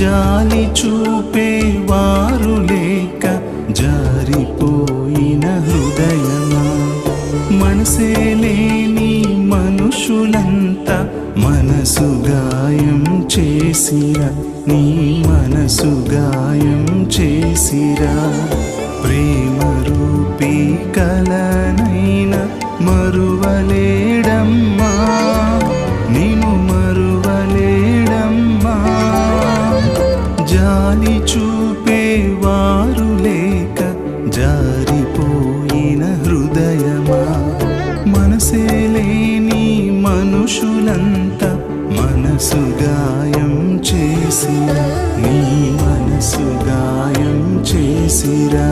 జాలి చూపే వారు లేక జారిపోయిన హృదయమా? మనసే లేని మనుషులంతా మనసు గాయం చేసిరా. నీ మనసు గాయం చేసిరా. ప్రేమ రూపీ కలనైన మరువలే జాలి చూపే వారు లేక జారిపోయిన హృదయమా? మనసే లేని మనుషులంతా మనసు గాయం చేసిన నీ మనసు గాయం చేసిరా.